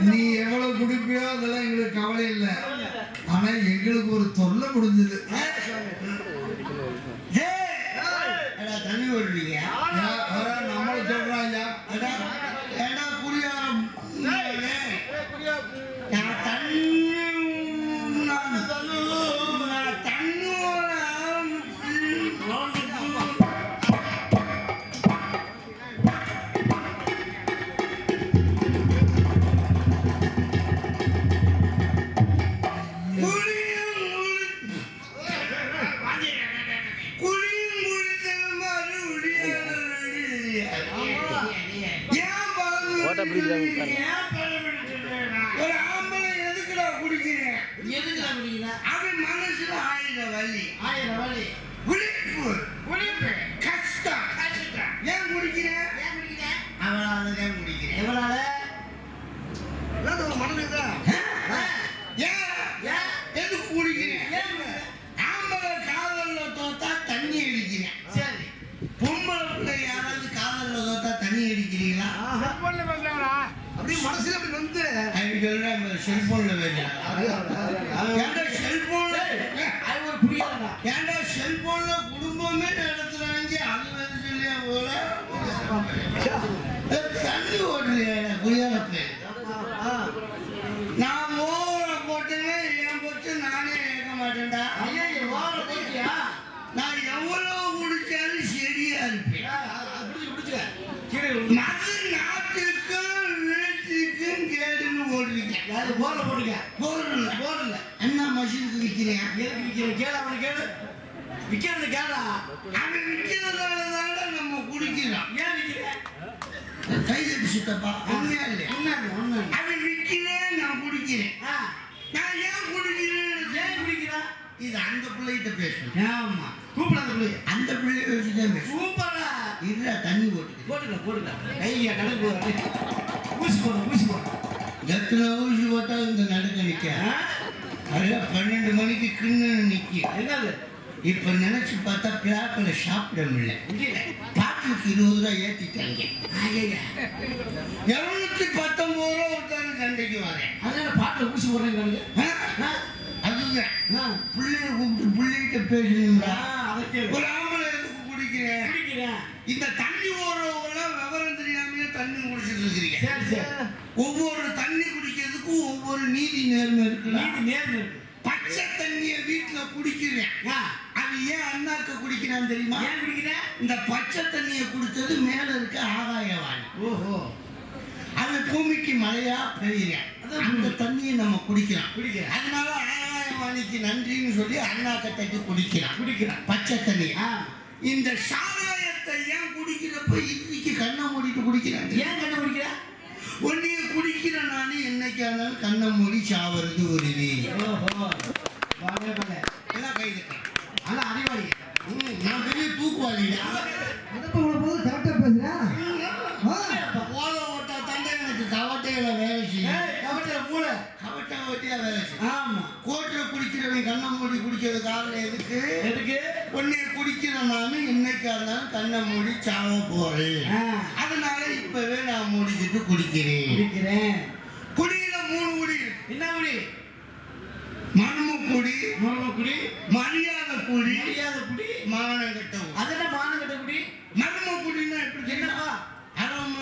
நீ எவ்வளவு குடிப்பியோ அதெல்லாம் எங்களுக்கு கவலை இல்லை. ஆனா எங்களுக்கு ஒரு தொல்லை முடிஞ்சது. பாருங்க. ஒரு ஆம்பளை எதுக்குடா குடிக்கிறேன் அவன் மனசுல ஆயிரம் வலி. ஆயிரம் வழி விழிப்பு விழிப்பு கஷ்டம் ஏன் குடிக்கிறேன் அவளால தான் குடிக்கிறேன் எவ்வளவு எல்லாம் ஒரு மனதுக்கு ஏன் எதுக்கு குடிக்கிறேன் ஆம்பளை காதல்ல தோத்தா தண்ணி அடிக்கிறேன் சரி பொம்பளை பிள்ளை யாராவது காதல்ல தோத்தா தண்ணி அடிக்கிறீங்களா அப்படியே மனசுல அப்படி வந்து அவன் சொல்றேன் செல்போன்ல வேணும் ஏன்டா செல்போன்ல அது ஒரு புரியாதுடா ஏன்டா செல்போன்ல குடும்பமே நடத்துறாங்க அது வந்து சொல்லியா போல ஏய், தண்ணி ஓடுறியா புரியாத நான் ஓர போட்டேன்னா என் போட்டு நானே கேட்க மாட்டேன்டா ஐயா ஓர போயிட்டியா நான் எவ்வளவு குடிச்சாலும் சரியா இருப்பேன் அப்படி பிடிச்சுக்க கீழே மது நாட்டுக்கும் வீட்டுக்கும் கேடுன்னு ஓடுறீங்க யாரு போர்ல போட்டுக்க போடல போடல என்ன மஷினுக்கு விற்கிறேன் எதுக்கு விக்கிற கேளு அவனு கேளு. விக்கிறது கேளா. அவன் விற்கிறதால நம்ம குடிக்கிறோம். ஏன் கை தட்டி சுத்தப்பா. உண்மையா இல்லையா உண்மையாங்க உண்மை அவன் விற்கிறேன் நான் குடிக்கிறேன். நான் ஏன் குடிக்கிறேன் ஏன் குடிக்கிறா? இது அந்த பிள்ளைகிட்ட பேசணும். ஆமா. கூப்பிட அந்த அந்த பிள்ளைய வச்சுதான் பேசணும் இல்ல தண்ணி போட்டுக்கிறேன். போட்டுக்கலாம் போட்டுக்கலாம் கையா கணக்கு ஊசி போடுறேன் ஊசி போடுறேன் எத்தனை ஊசி போட்டா இந்த நடுக்க நிக்க? அதெல்லாம் பன்னெண்டு மணிக்கு கிண்ணு நிக்க. என்னது? இப்ப நினைச்சு பார்த்தா பிளாக்ல சாப்பிட முடியல. பாட்டிலுக்கு இருபது ரூபாய் ஏத்திட்டாங்க. ஐயா இருநூத்தி பத்தொன்பது ரூபா விட்டாங்க சண்டைக்கு வரேன். அதனால பாட்டில் ஊசி போடுறேங்க? அதுதான் பிள்ளைய கூப்பிட்டு பிள்ளைகிட்ட பேசணுங்களா ஒரு ஆம்பளை எதுக்கு குடிக்கிறேன். இந்த தண்ணி தெரியாமையே தண்ணி குடிச்சிட்டு இருக்கிறீங்க. சரி சரி. ஒவ்வொரு தண்ணி குடிக்கிறதுக்கும் ஒவ்வொரு நீதி நேர்மை இருக்குல்ல? நீதி நேர்மை இருக்கு. பச்சை தண்ணிய வீட்டுல குடிக்கிறேன். ஆ, அது ஏன் அண்ணாக்க குடிக்கிறான் தெரியுமா? ஏன் குடிக்கிற? இந்த பச்சை தண்ணிய குடிச்சது மேல இருக்க ஆகாயவாணி ஓஹோ. அது பூமிக்கு மழையா பெய்யுறேன் அந்த தண்ணியை நம்ம குடிக்கிறோம் குடிக்கிறேன் அதனால ஆகாயவாணிக்கு நன்றின்னு சொல்லி அண்ணாக்க தட்டி குடிக்கிறான் குடிக்கிறேன் பச்சை தண்ணி ஆ. இந்த சாராயத்தை ஏன் குடிக்கிறப்ப இன்னைக்கு கண்ணை மூடிட்டு குடிக்கிறாங்க? ஏன் கண்ண குடிக்கிற ஒன்னைய குடிக்கிற நானே என்னைக்கானாலும் கண்ணை மூடி சாவறது உறுதி எல்லாம் கை தட்டேன். ஆனா அறிவாளி. நான் பெரிய தூக்குவாளிடா. அடுப்பு விடும்போது கரெக்டா பேசுறேன் ஓல ஓட்டா தாண்டா எனக்கு கவட்டையில வேலை செய்யும் கபட்டில மூளை கவட்டை ஓட்டியா வேலை செய்யும் ஆமா. கோட்டை குடிக்கிறவன் கண்ணை மூடி குடிக்கிறது காரணம் எதுக்கு? எதுக்கு? உன்னைய குடிக்கிற நானு இன்னைக்கா இருந்தாலும் கண்ணை மூடி போறேன் அதனால இப்பவே நான் மூடிக்கிட்டு குடிக்கிறேன். குடிக்கிறேன். குடியில மூணு குடி. என்ன குடி? மர்ம குடி. முருங்க குடி. மரியாதை குடி. மரியாதை குடி. மானங்கட்ட குடி. அதென்ன மானங்கட்ட குடி மர்ம குடின்னா எப்படி தெரியுமா என்னப்பா அறம்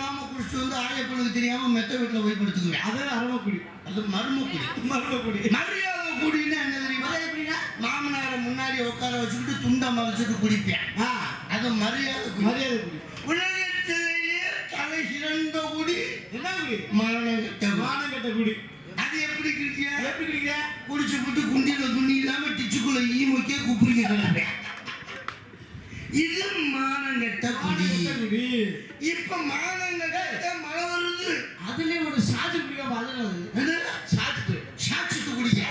குடிச்சிட்டு வந்து ஆயப்பனுக்கு தெரியாம மெத்த வீட்டுல போய் படுத்துக்குவேன். அது அருமை குடி அது மர்ம குடி மரும குடி மரியாதை குடின்னா என்ன தெரியுமா? எப்படின்னா? மாமனாரை முன்னாடி உட்கார வச்சுக்கிட்டு துண்டை மறைச்சிட்டு குடிப்பேன். அது மரியாதை மரியாதை குடி உலகத்திலேயே தலை சிறந்த குடி. என்ன குடி? மானங்கட்ட குடி. மானங்கட்ட குடி. அது எப்படி குடிக்கிய எப்படி குடிக்கிற குடிச்சு விட்டு குண்டியில துணி இல்லாம டிச்சுக்குள்ள ஈமுக்கே குப்புறிக்க கிடப்பேன் இது மானங்கட்ட குடி மானங்கட்ட குடி. இப்ப மானங்கட்ட மழை வருது. அதுலயே ஒரு குடிக்காம அதுல என்னது? சாத்துட்டு சாச்சிட்டு குடிக்க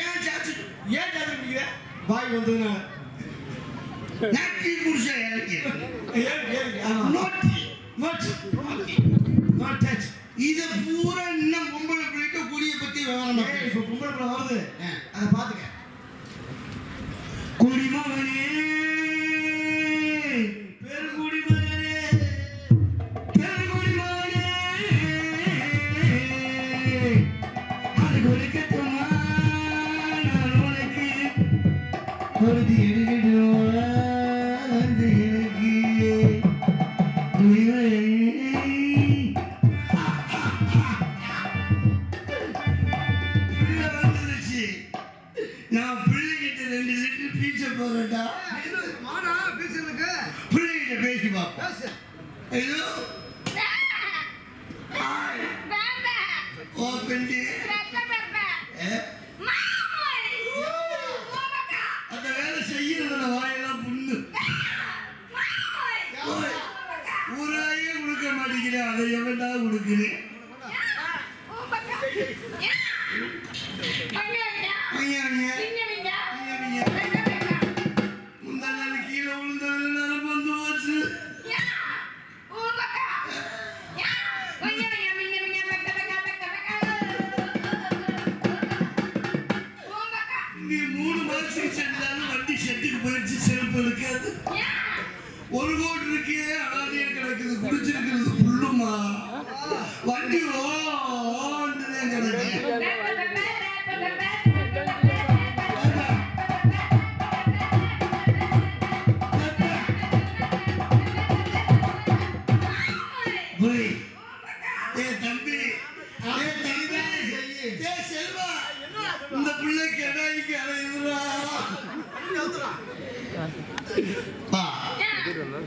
ஏன் சாச்சிட்டு ஏன் சாத்து குடிக்கிற வாய் வந்ததுனால நாட்டி குடிச்சா இறக்கி? ஏன் ஏன்?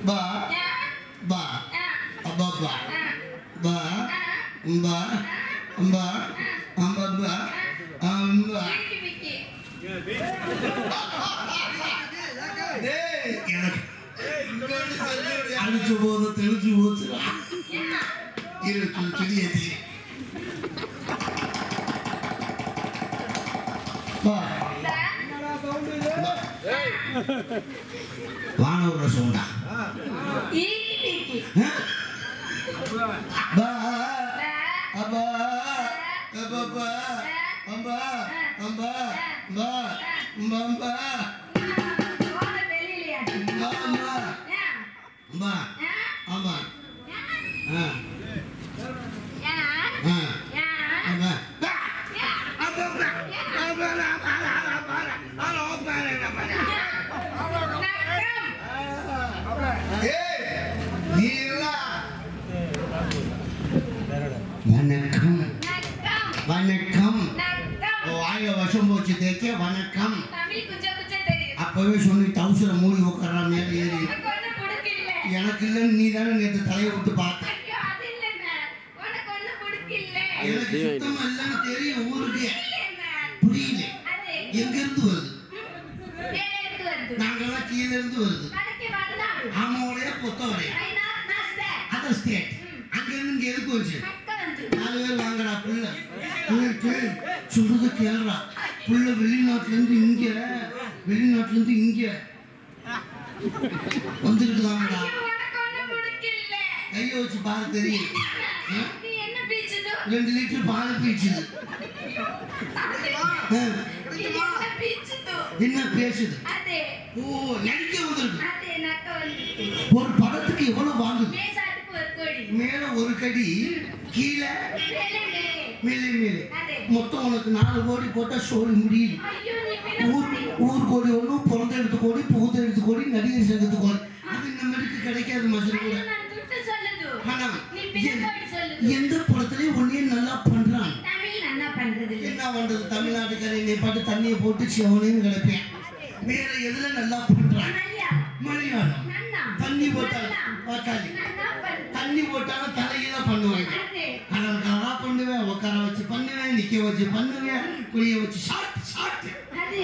பா பா அப்பா பா பா பா பா அம்பா பா அம்பா அடிச்ச போது தெளிச்சு போச்சுடா இருக்கு தெரியாது பா வானூர் சோடா அப்பா அப்பா அம்பா அம்பா பா அம்பா அம்பா ஆ அம்பா வணக்கம் வணக்கம் வாய வசம் போச்சு தேய்க்க வணக்கம் அப்பவே சொல்லி தவுசர மூடி உட்கார மேல ஏறி எனக்கு இல்லைன்னு நீ தானே நேற்று தலையை விட்டு பார்த்த எனக்கு சுத்தமா இல்லைன்னு தெரியும் ஊருக்கு புரியல எங்க இருந்து வருது நாங்கெல்லாம் கீழே இருந்து வருது பொத்தவடைய அதர் ஸ்டேட் அங்க இருந்து இங்க எதுக்கு வச்சு? நாலு பேர் வாங்கடா புள்ள. கேட்டு சொல்றது கேளுடா. புள்ள வெளிநாட்டுல இருந்து இங்க. வெளிநாட்டுல இருந்து இங்க வந்துகிட்டு தாங்கடா கைய வச்சு பாரு தெரியும் ஆ? ரெண்டு லிட்டர் பால் பீச்சுது. ஆ, என்ன பேசுது ஓ நடிக்க வந்திருக்கு. ஒரு கீழே. மேலே மேலே. மொத்தம் உனக்கு நாலு கோடி போட்டா சோழி முடியுது. ஊர் ஊர் கோடி ஒன்று பிறந்த எடுத்து கோடி புகுந்த எடுத்து கோடி நடிகர் சங்கத்து கோடி. அது இந்த மாதிரிக்கு கிடைக்காது மசல் ஆனால் எந்த படத்துலயும் ஒன்னே நல்லா பண்றான் என்ன பண்றது? தமிழ்நாட்டுக்காரன் என்னை பாட்டு தண்ணியை போட்டு சிவனையும் கிடப்பேன். வேற எதுல நல்லா பண்றான் போட்டாலும் தலையில பண்ணுவாங்க. அதே கலர் கலரா பண்ணுவேன் உட்கார வச்சு பண்ணுவேன் நிக்க வச்சு பண்ணுவேன் குளிய வச்சு ஷாட் அதே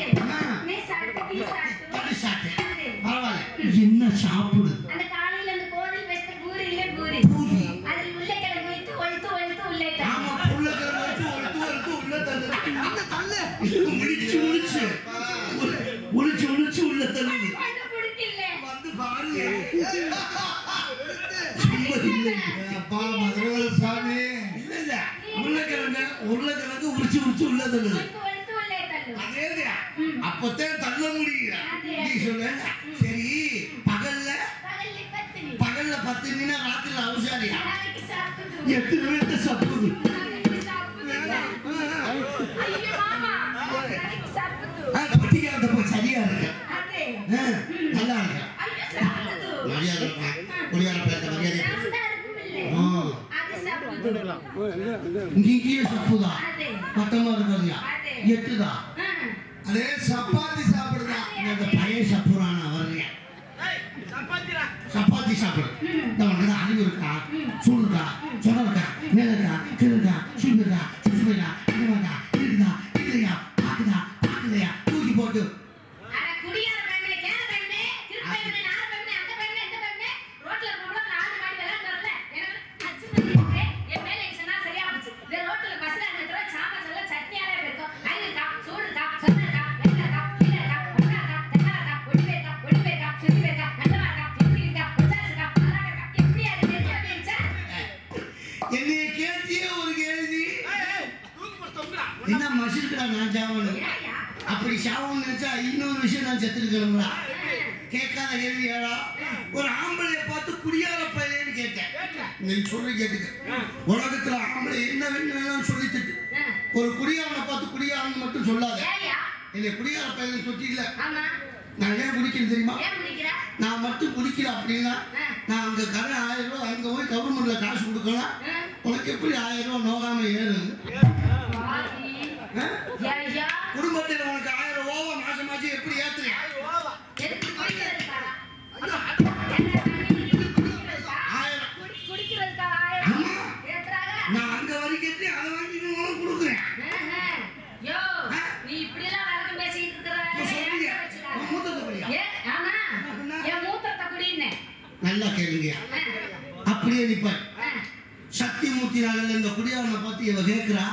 பரவாயில்ல. என்ன சாப்பிடுது முடிச்சு முடிச்சு முடிச்சு முடிச்சு உள்ள தள்ளுது. ஒண்ணு பிடிக்கல. வந்து பாருங்க சும்மா இல்லை அப்பா மதுரவர சாமி இல்ல இல்ல உருளைக்கிழங்கு உருளைக்கிழங்கு உரிச்சு உரிச்சு உள்ள தள்ளுது. அப்பத்தான் தள்ள முடியும் நீ சொல்ல. சரி பகல்ல? பகல்ல பத்தினி பகல்ல பத்து மீனா ராத்திரில அவசாரியா? எட்டு பேர்த்த சப்புது சரியா இருக்கு. நல்லா இருக்கு. ஐயோ சாப்பிட்டு மரியாதை இருக்கும்? குடியார பேர்த்த மரியாதை நான் தான் அது சப்பாத்தி சாப்பிடுதா இந்த பழைய சப்புரான வர்றேன் சப்பாத்தி சாப்பிடு. இந்த உனக்கு அறிவு இருக்கா? சூடு இருக்கா கேட்காத கேள்வி ஏடா ஒரு ஆம்பளைய பார்த்து குடியார பையன்னு கேட்டேன். நீ சொல்லி கேட்டுக்க. உலகத்துல ஆம்பளை என்ன வேணும் சொல்லி திட்டு ஒரு குடியாரனை பார்த்து குடியாரன் மட்டும் சொல்லாத. என்னை குடியார பையன் ஆமா. நான் ஏன் குடிக்கிறேன் தெரியுமா? நான் மட்டும் குடிக்கிறேன் அப்படின்னா நான் அங்க கடை ஆயிரம் ரூபாய் அங்க போய் கவர்மெண்ட்ல காசு கொடுக்கலாம் உனக்கு எப்படி ஆயிரம் ரூபாய் நோகாம? ஏயா குடும்பத்தில் உனக்கு ஆயிரம் ரூபாய் மாசம் மாசம் எப்படி ஏத்துறேன் நான் அங்க வரைக்கும் அதை வாங்கி கொடுக்குறேன். வழக்கம் பேசிட்டு இருக்கிற. நல்லா கேளுங்க அப்படியே நிப்பார் ஆ, சத்தியமூர்த்தி நகர்ல இந்த குடியாரனை பார்த்து இவ கேட்கிறா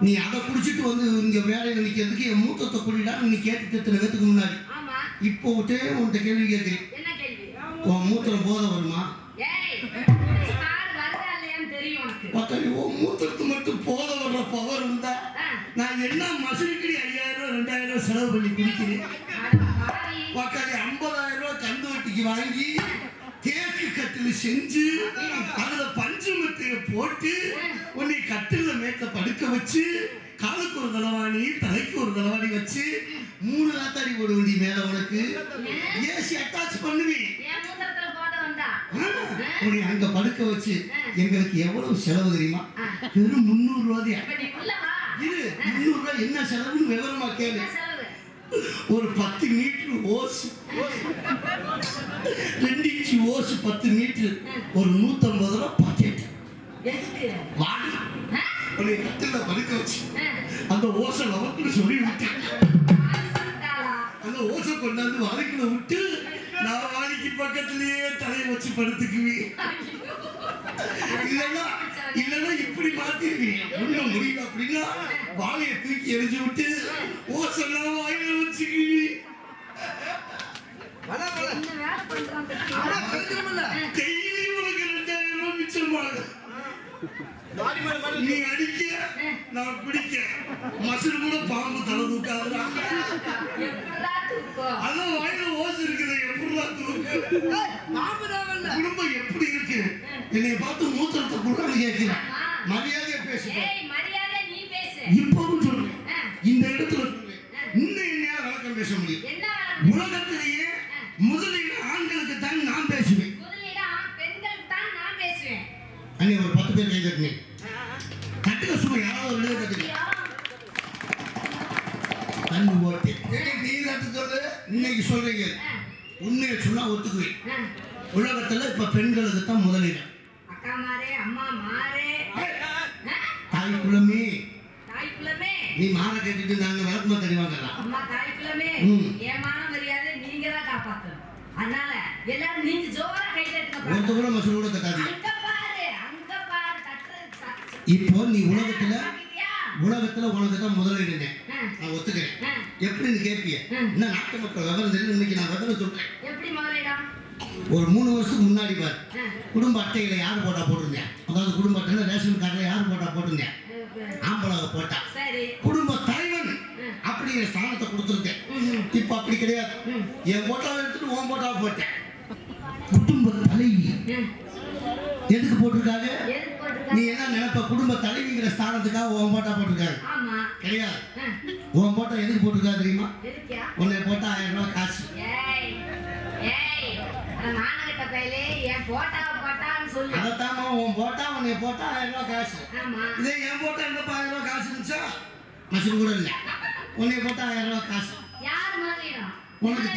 நீ அதை குடிச்சிட்டு வந்து இங்க வேலையில நிக்கிறதுக்கு என் மூத்தத்தை குடிடா நீ கேட்டு எத்தனை பேத்துக்கு முன்னாடி. இப்போ விட்டே உன்கிட்ட கேள்வி கேட்கிறேன்? உன் மூத்திரம் போத வருமா? உன் மூத்திரத்து மட்டும் போத வர்ற பவர் இருந்தா நான் என்ன மசூரிக்கடி ஐயாயிரம் ரெண்டாயிரம் செலவு பண்ணி குடிக்கிறேன். மக்கள் ஐம்பதாயிரம் ரூபாய் கந்து வட்டிக்கு வாங்கி தேக்கு கட்டில் செஞ்சு அதுல பஞ்சு மெத்தைய போட்டு உன்னை கட்டில மேட்ல படுக்க வச்சு காலுக்கு ஒரு தலவாணி தலைக்கு ஒரு தலவாணி வச்சு மூணு காத்தாடி போட வேண்டிய மேல உனக்கு. ஏசி அட்டாச் பண்ணுவேன் என் மூத்திரத்துல போதை வந்தா? உன்னை அங்க படுக்க வச்சு எங்களுக்கு எவ்வளவு செலவு தெரியுமா வெறும் முந்நூறு ரூபாய். இரு முந்நூறு ரூபாய் என்ன செலவுன்னு விவரமா கேளு? ஒரு பத்து மீட்டர் ஓசு ரெண்டு இன்ச்சு ஓசு பத்து மீட்டர் ஒரு நூத்தம்பது ரூபா பாக்கெட்? வாடி? உன்னை கட்டில படுக்க வச்சு. அந்த ஓசை நமக்குன்னு சொல்லி விட்டேன் சண்டாளா. அந்த ஓசை கொண்டாந்து வாடிக்குள்ள விட்டு நான் வாடிக்கு பக்கத்திலேயே தலையை வச்சு படுத்துக்குவேன் இல்லைன்னா இல்லைன்னா இப்படி மாத்திருக்கீங்க உள்ள முடியல அப்படின்னா வாழையை தூக்கி எரிஞ்சு விட்டு ஓசெல்லாம் வாயில தெரியுமா? டெய்லி உனக்கு ரெண்டாயிரம் ரூபாய் மிச்சமாகும் நீ அடிக்க நான் குடிக்க மசுறு கூட பாம்பு தலை தூக்காதுடா? அதான் வாயில ஓசு இருக்குது குடும்பம் எப்படி இருக்கு? என்னை பார்த்து மூத்திரத்தை கொடுக்காம கேட்கிறேன். மரியாதையா பேசுறேன். இப்பவும் சொல்றேன் இந்த இடத்துல சொல்றேன் இன்னும் என்னால விளக்கம் பேச முடியும்? உலகத்திலேயே முதலில் ஆண்களுக்கு தான் நான் பேசுவேன். அங்கே ஒரு பத்து பேர் கை தட்டினேன் தட்டுக்க சும்மா யாராவது ஒரு போட்டு. நீ தட்டு சொல்லு இன்னைக்கு சொல்றீங்க. உண்மையை சொன்னா ஒத்துக்குவேன். உலகத்துல இப்ப பெண்களுக்கு தான் முதலிடம் தாய் குலமே. நீ மாலை கட்டிட்டு நாங்க விளக்கமா தெரிவாங்கலாம் அம்மா தாய் குலமே, ம். என் மான மரியாதை நீங்க தான் காப்பாத்தணும். அதனால எல்லாரும் நீங்க ஜோரா கை தட்டுங்க ஒருத்த கூட மசூல் கூட தட்டு. இப்போ நீ உலகத்துல? உலகத்துல உனக்கு தான் முதலிடம் ஆ, நான் ஒத்துக்கிறேன். எப்படின்னு கேட்பிய. என்ன நாட்டு மக்கள் விவரம் தெரியும் இன்னைக்கு நான் விவரம் சொல்றேன். ஒரு மூணு வருஷத்துக்கு முன்னாடி பாரு. குடும்ப அட்டையில யார் போட்டா போட்டிருந்தேன்? அதாவது குடும்ப அட்டையில ரேஷன் கார்டுல யார் போட்டா போட்டிருந்தேன்? அஹ், ஆம்பளை போட்டா. குடும்ப தலைவன். அப்படி அப்படிங்கிற ஸ்தானத்தை கொடுத்துருக்கேன். இப்ப அப்படி கிடையாது. என் போட்டாவை எடுத்துட்டு உன் போட்டாவை போட்டேன். குடும்ப தலைவி. எதுக்கு போட்டிருக்காங்க? நீ? என்ன நினைப்ப குடும்ப தலைவிங்கிற ஸ்தானத்துக்காக உன் போட்டா போட்டிருக்காங்க ஆமா கிடையாது. உன் போட்டா எதுக்கு போட்டிருக்கா தெரியுமா? உன்னை போட்டா ஆயிரம் ரூபாய் காசு. அதைத்தாம்மா உன் போட்டா உன்னை போட்டா ஆயிரம் ரூபாய் காசு. இதே என் போட்டா ஆயிரம் ரூபாய் காசு இருந்துச்சா மசூல் கூட இல்லை உன்னை போட்டா ஆயிரம் ரூபாய் காசு? உனக்கு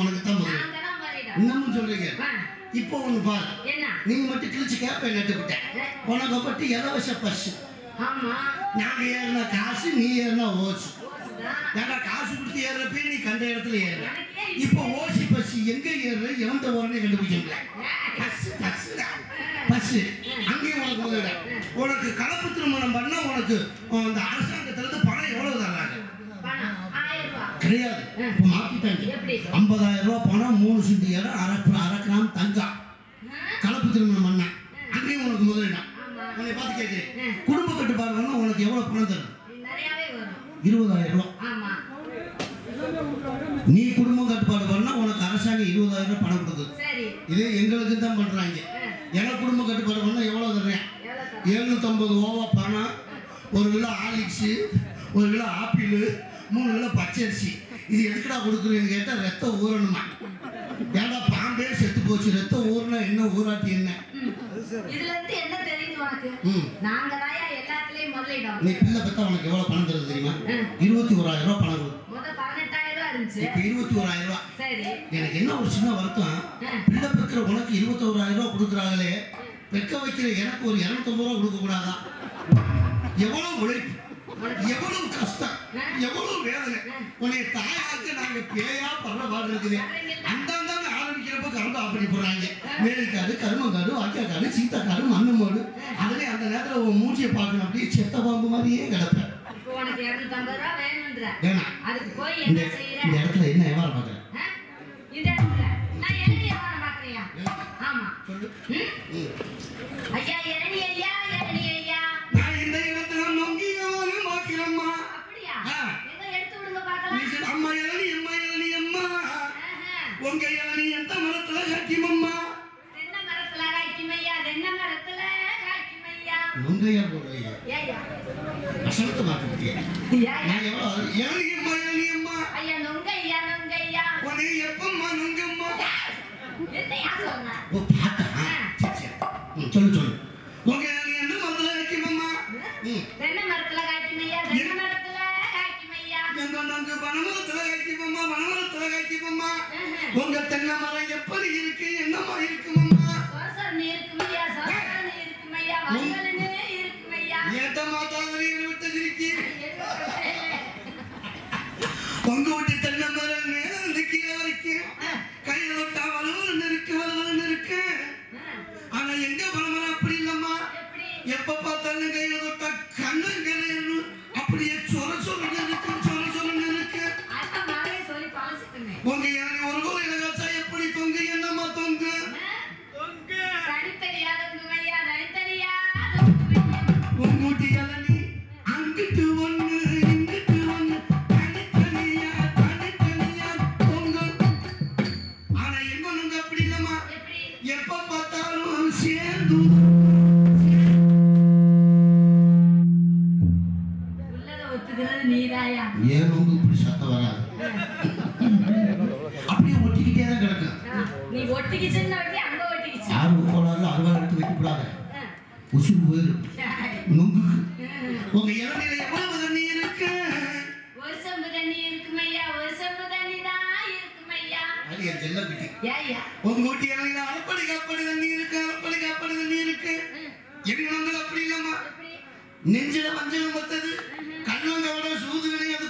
உனக்கு தான் முதல் நாங்க தான் முதலிடம். இன்னமும் சொல்றீங்க இப்போ ஒண்ணு பாரு. என்ன? நீங்க மட்டும் கிழிச்சு கேப்ப நட்டுவிட்டேன் உனக்கு பட்டு இலவச பஸ் நாங்க ஏறின காசு நீ ஏறின ஓசு. ஏன்னா காசு கொடுத்து ஏறுறப்ப நீ கண்ட இடத்துல எனக்கே இப்போ ஓசி பஸ் எங்க ஏறுற? எவன்ட ஓரனே கண்டுபிடிக்க முடியல ஏய், பஸ் பஸ் பஸ் அங்கேயும் உனக்கு முதலிட உனக்கு கலப்பு திருமணம் பண்ணா உனக்கு அந்த அரசாங்கத்துல இருந்து பணம் எவ்வளவு தர்றாங்க. கிடையாது. இப்போ மாத்திட்டாங்க? ஐம்பதாயிரம் ரூபாய் பணம் மூணு சுண்டி இடம் அரை அரை கிராம் தங்கம் ஆ, கலப்பு திருமணம் பண்ண அங்கேயும் உனக்கு முதலிடம் ஆமா. உன்னை பார்த்து கேட்கிறேன் ம். குடும்ப கட்டுப்பாடு பண்ணா உனக்கு எவ்வளவு பணம் தரும் நிறையவே வரும். இருபதாயிரம் ரூபாய் ஆமா. நீ குடும்பம் கட்டுப்பாடு பண்ணா உனக்கு அரசாங்கம் இருபதாயிரம் ரூபாய் பணம் கொடுக்குது சரி இது எங்களுக்கு தான் பண்றாங்க ஆ, எனக்கு குடும்ப கட்டுப்பாடு பண்ணா எவ்வளவு தர்றேன் எவ்வளவு தரும்? எழுநூத்தம்பது ஓவா பணம் ஒரு கிலோ ஆலிக்ஸு ஒரு கிலோ ஆப்பிள் மூணு கிலோ பச்சரிசி இது எதுக்குடா கொடுக்குறீங்கன்னு கேட்டால் ரத்தம் ஊறணுமா? ஏன்டா பாம்பே செத்து போச்சு ரத்தம் ஊறினா என்ன ஊராட்டி என்ன? ம். இதுல இருந்து என்ன தெரியுது உனக்கு? ம். நாங்க தாயா எல்லாத்துலயும் முதலிடம் நீ பிள்ளை பெத்தா உனக்கு எவ்வளோ பணம் தருது தெரியுமா. இருபத்தி ஓராயிரம் ரூபாய் பணம் கொடுக்கும் முத பதினெட்டாயிரம் ரூபாய் இருந்துச்சு. இப்போ இருபத்தி ஓராயிரம் ரூபாய். சரி. எனக்கு என்ன ஒரு சின்ன வருத்தம். பிள்ளை பெக்கிற உனக்கு இருபத்தோராயிரம் ரூபாய் கொடுக்குறாங்களே பெக்க வைக்கிற எனக்கு ஒரு இரநூத்தம்பது ரூபா கொடுக்க கூடாதா எவ்வளவு உழைப்பு? எவ்வளவு கஷ்டம் எவ்வளவு வேதனை. உன்னை தாயாக்கு நாங்க பேயா பாடு இருக்குது. அந்தாந்தாங்க ஆரம்பிக்கிறப்ப கரண்ட் ஆஃப் பண்ணி போடுறாங்க. வேலைக்காடு கருமங்காடு வாய்க்காக்காடு சீத்தாக்காடு மண்ணு அதுல அந்த நேரத்துல உன் மூச்சியை பார்க்கணும் அப்படியே செத்த பாம்பு மாதிரியே கிடப்பேன். இந்த இடத்துல என்ன வியாபாரம் பார்க்குறேன் எங்க நொங்கு பனமரத்துல காய்க்குமம்மா வனமரத்துல. உங்க தென்னை மரம் எப்படி இருக்கு உசுறு போயிடும் ம். உங்க இளநீல எவ்வளவு தண்ணி இருக்கு? ஒரு சொம்பு தண்ணி இருக்கும் ஐயா ஒரு சொம்பு தண்ணி தான் இருக்கும் ஐயா. அது என் செல்லக்குட்டி ஏய்யா உங்க வீட்டு இளநீல அரைப்படி காப்படி தண்ணி இருக்கு அரைப்படி காப்படி தண்ணி இருக்கு. நொங்கு அப்படி எப்படி? நெஞ்சில மஞ்சள் மத்தது கண்ணங்கவோட சூதுவினை அதுக்கு கொஞ்சம்